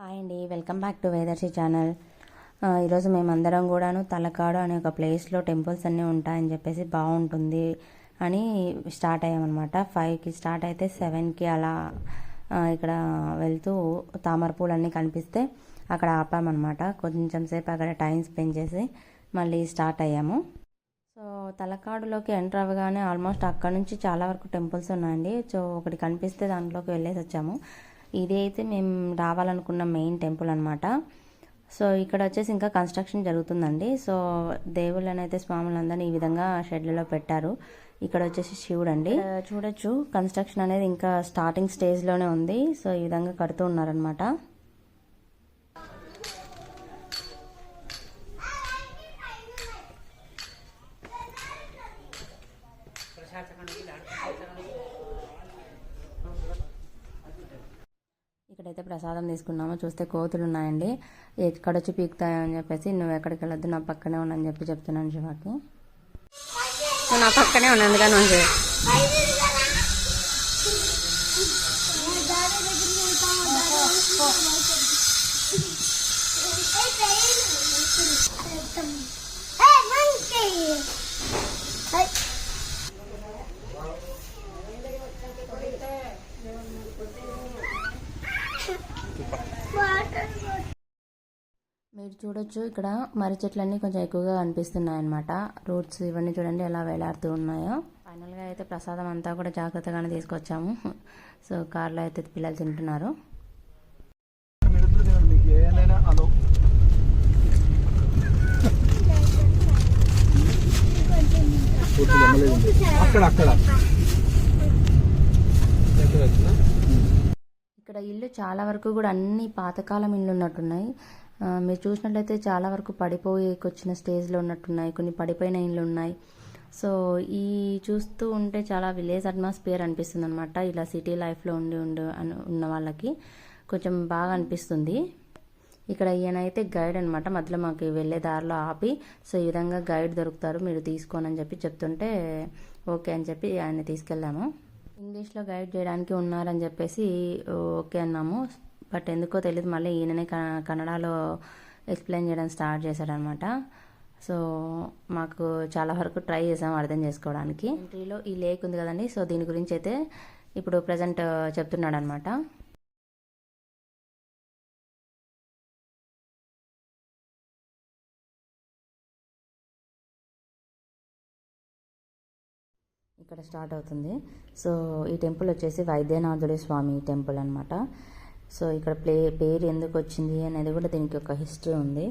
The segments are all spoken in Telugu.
హాయ్ అండి welcome back to Vedarshi channel. ఈరోజు మేమందరం కూడాను తలకాడు అనే ఒక ప్లేస్లో టెంపుల్స్ అన్నీ ఉంటాయని చెప్పేసి బాగుంటుంది అని స్టార్ట్ అయ్యామన్నమాట. ఫైవ్కి స్టార్ట్ అయితే సెవెన్కి అలా ఇక్కడ వెళ్తూ తామర అన్నీ కనిపిస్తే అక్కడ ఆపామన్నమాట. కొంచెం సేపు అక్కడ టైం స్పెండ్ చేసి మళ్ళీ స్టార్ట్ అయ్యాము. సో తలకాడులోకి ఎంటర్ అవ్వగానే ఆల్మోస్ట్ అక్కడ నుంచి చాలా వరకు టెంపుల్స్ ఉన్నాయండి. సో ఒకటి కనిపిస్తే దాంట్లోకి వెళ్ళేసి వచ్చాము. ఇదైతే అయితే మేము రావాలనుకున్న మెయిన్ టెంపుల్ అనమాట సో ఇక్కడ వచ్చేసి ఇంకా కన్స్ట్రక్షన్ జరుగుతుందండి. సో దేవుళ్ళని అయితే స్వాములందరినీ ఈ విధంగా షెడ్లలో పెట్టారు. ఇక్కడ వచ్చేసి శివుడు అండి చూడొచ్చు. కన్స్ట్రక్షన్ అనేది ఇంకా స్టార్టింగ్ స్టేజ్లోనే ఉంది. సో ఈ విధంగా కడుతూ ఉన్నారనమాట ఇక్కడైతే ప్రసాదం తీసుకున్నాము చూస్తే కోతులు ఉన్నాయండి. ఎక్కడొచ్చి పీకుతాయని చెప్పేసి నువ్వు ఎక్కడికి వెళ్ళొద్దు నా పక్కనే ఉండని చెప్పి చెప్తున్నాను శివాకి. నువ్వు నా పక్కనే ఉన్నాను కానీ ఉంది Hey, monkey! Hey. Water. మీరు చూడొచ్చు. ఇక్కడ మర్రి చెట్లన్నీ కొంచెం ఎక్కువగా కనిపిస్తున్నాయి అనమాట రూట్స్ ఇవన్నీ చూడండి ఎలా వేలాడుతూ ఉన్నాయో. ఫైనల్గా అయితే ప్రసాదం అంతా కూడా జాగ్రత్తగానే తీసుకొచ్చాము. సో కార్లో అయితే పిల్లలు తింటున్నారు. అక్కడ అక్కడ. ఇక్కడ ఇల్లు చాలా వరకు కూడా అన్ని పాతకాలం ఇల్లు ఉన్నట్టున్నాయి మీరు చూసినట్లయితే చాలా వరకు పడిపోయికొచ్చిన స్టేజ్లో ఉన్నట్టున్నాయి కొన్ని పడిపోయిన ఇండ్లు ఉన్నాయి. సో ఈ చూస్తూ ఉంటే చాలా విలేజ్ అట్మాస్ఫియర్ అనిపిస్తుంది అనమాట ఇలా సిటీ లైఫ్లో ఉండి ఉండి ఉన్న వాళ్ళకి కొంచెం బాగా అనిపిస్తుంది. ఇక్కడ ఈయన అయితే గైడ్ అనమాట మధ్యలో మాకు వెళ్ళే దారిలో ఆపి సో ఈ విధంగా గైడ్ దొరుకుతారు మీరు తీసుకోనని చెప్పి చెప్తుంటే ఓకే అని చెప్పి ఆయన తీసుకెళ్ళాము. ఇంగ్లీష్లో గైడ్ చేయడానికి ఉన్నారని చెప్పేసి ఓకే అన్నాము. బట్ ఎందుకో తెలియదు మళ్ళీ ఈయననే కన్నడలో ఎక్స్ప్లెయిన్ చేయడం స్టార్ట్ చేశాడనమాట. సో మాకు చాలా వరకు ట్రై చేసాం అర్థం చేసుకోవడానికి. ఎంట్రీలో ఈ లేక్ ఉంది కదండి సో దీని గురించి అయితే ఇప్పుడు ప్రజెంట్ చెప్తున్నాడు అనమాట ఇక్కడ స్టార్ట్ అవుతుంది. సో ఈ టెంపుల్ వచ్చేసి వైద్యనాథుడి స్వామి టెంపుల్ అనమాట సో ఇక్కడ ప్లే పేరు ఎందుకు వచ్చింది అనేది కూడా దీనికి ఒక హిస్టరీ ఉంది.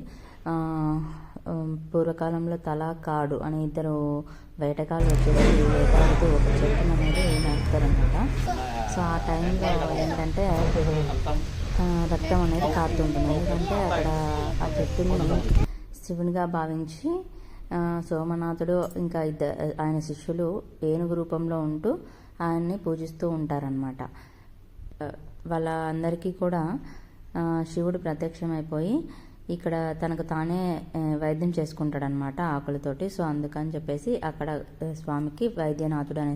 పూర్వకాలంలో తల కాడు అనే ఇద్దరు వేటగాళ్ళు వచ్చేసి వేటాడుతూ ఒక చెట్టును అనేది నరుకుతారనమాట సో ఆ టైంలో ఏంటంటే రక్తం అనేది కారుతుంటుంది. ఎందుకంటే అక్కడ ఆ చెట్టుని శివునిగా భావించి సోమనాథుడు ఇంకా ఇద్దరు ఆయన శిష్యులు ఏనుగు రూపంలో ఉంటూ ఆయన్ని పూజిస్తూ ఉంటారనమాట వాళ్ళ అందరికీ కూడా శివుడు ప్రత్యక్షమైపోయి ఇక్కడ తనకు తానే వైద్యం చేసుకుంటాడనమాట ఆకులతోటి. సో అందుకని చెప్పేసి అక్కడ స్వామికి వైద్యనాథుడు అనే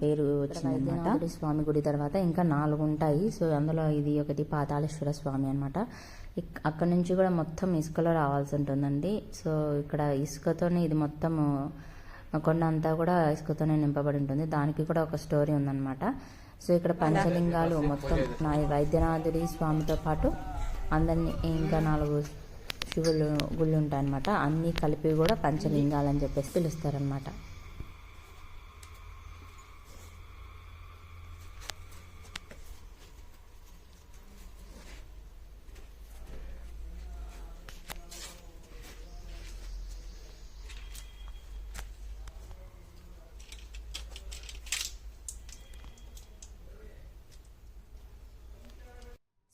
పేరు వచ్చిందనమాట స్వామి గుడి తర్వాత ఇంకా నాలుగు ఉంటాయి. సో అందులో ఇది ఒకటి పాతాళేశ్వర స్వామి అనమాట అక్కడ నుంచి కూడా మొత్తం ఇసుకలో రావాల్సి ఉంటుందండి. సో ఇక్కడ ఇసుకతోనే ఇది మొత్తం కొండ అంతా కూడా ఇసుకతోనే నింపబడి ఉంటుంది. దానికి కూడా ఒక స్టోరీ ఉందన్నమాట. సో ఇక్కడ పంచలింగాలు మొత్తం నా వైద్యనాథుడి స్వామితో పాటు అందరినీ ఇంకా నాలుగు శివులు గుళ్ళు ఉంటాయన్నమాట. అన్నీ కలిపి కూడా పంచలింగాలు అని చెప్పేసి పిలుస్తారనమాట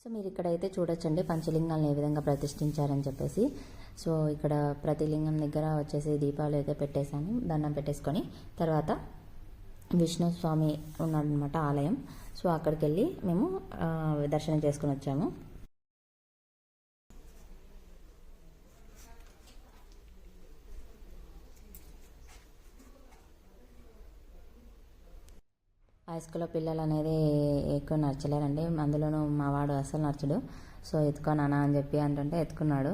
సో మీరు ఇక్కడైతే చూడొచ్చండి. పంచలింగాలను ఏ విధంగా ప్రతిష్ఠించారని చెప్పేసి. సో ఇక్కడ ప్రతి లింగం దగ్గర వచ్చేసి దీపాలు అయితే పెట్టేశాను. దండం పెట్టేసుకొని తర్వాత విష్ణు స్వామి ఉన్నాడనమాట ఆలయం. సో అక్కడికి వెళ్ళి మేము దర్శనం చేసుకుని వచ్చాము. ఆ స్కూల్లో పిల్లలు అనేది ఎక్కువ నచ్చలేరండి అందులోనూ మా వాడు అసలు నచ్చడు సో ఎత్తుకో నాన్న అని చెప్పి అంటుంటే ఎత్తుకున్నాడు.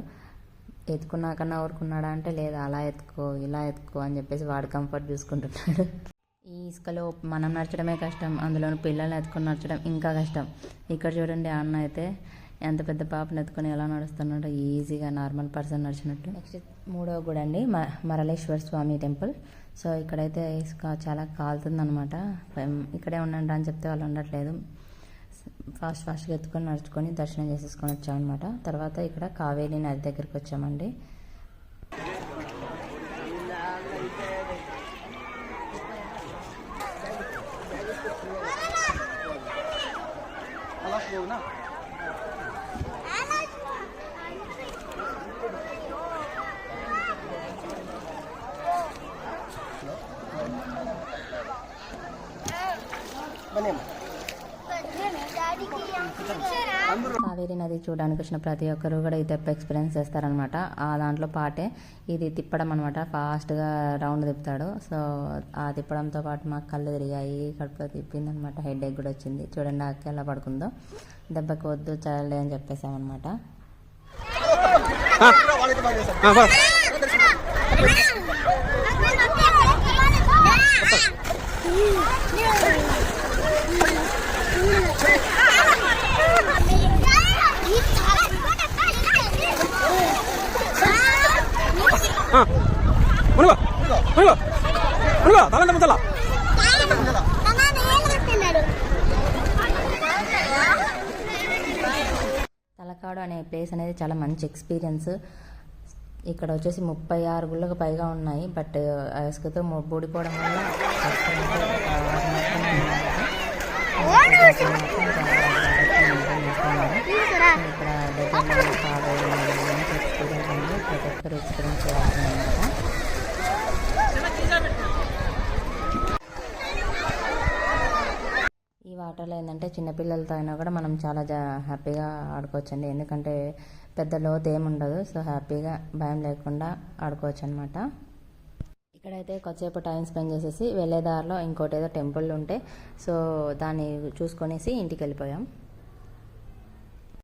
ఎత్తుకున్నాకన్నా ఊరుకున్నాడా అంటే లేదా అలా ఎత్తుకో ఇలా ఎత్తుకో అని చెప్పేసి వాడు కంఫర్ట్ చూసుకుంటున్నాడు. ఈ ఇసుకలో మనం నడచడమే కష్టం. అందులోనూ పిల్లల్ని ఎత్తుకొని నడచడం ఇంకా కష్టం. ఇక్కడ చూడండి అన్న అయితే ఎంత పెద్ద పాపను ఎత్తుకొని ఎలా నడుస్తున్నాడో ఈజీగా నార్మల్ పర్సన్ నడిచినట్టు. నెక్స్ట్ మూడవ గుడి అండి మ మరళేశ్వర స్వామి టెంపుల్. సో ఇక్కడైతే ఇసుక చాలా కాలుతుందనమాట ఇక్కడే ఉండండి అని చెప్తే వాళ్ళు ఉండట్లేదు. ఫాస్ట్ ఫాస్ట్గా ఎత్తుకొని నడుచుకొని దర్శనం చేసేసుకొని వచ్చామన్నమాట. తర్వాత ఇక్కడ కావేరీ నది దగ్గరికి వచ్చామండి. కావేరీ నది చూడడానికి వచ్చిన ప్రతి ఒక్కరు కూడా ఈ తెప్ప ఎక్స్పీరియన్స్ చేస్తారనమాట ఆ దాంట్లో పాటే ఇది తిప్పడం అనమాట ఫాస్ట్గా రౌండ్ తిప్పుతాడు. సో ఆ తిప్పడంతో పాటు మాకు కళ్ళు తిరిగాయి కడుపులో తిప్పింది అనమాట హెడ్ ఎక్ కూడా వచ్చింది. చూడండి అక్క ఎలా పడుకుందో. దెబ్బకి వద్దు చాలే అని చెప్పేసామన్నమాట మునుగో. మునుగో. మునుగో. తలంత ముంచలా తలకాడు అనే ప్లేస్ అనేది చాలా మంచి ఎక్స్పీరియన్స్. ఇక్కడ వచ్చేసి ముప్పై ఆరు గుళ్ళకు పైగా ఉన్నాయి. బట్ ఇసుకతో బూడిపోవడం వల్ల. ఇక్కడ ఎక్స్పీరియన్స్ ఉంది. ప్రతి ఒక్కరు ఎక్స్పీరియన్స్ చేయాలన్నమాట ఈ వాటర్లో ఏంటంటే చిన్నపిల్లలతో అయినా కూడా మనం చాలా జా హ్యాపీగా ఆడుకోవచ్చండి. ఎందుకంటే పెద్ద లోతు ఏముండదు సో హ్యాపీగా భయం లేకుండా ఆడుకోవచ్చు అనమాట ఇక్కడైతే కొద్దిసేపు టైం స్పెండ్ చేసేసి వెళ్ళే దారిలో ఇంకోటి ఏదో టెంపుల్ ఉంటే సో దాన్ని చూసుకొనేసి ఇంటికి వెళ్ళిపోయాం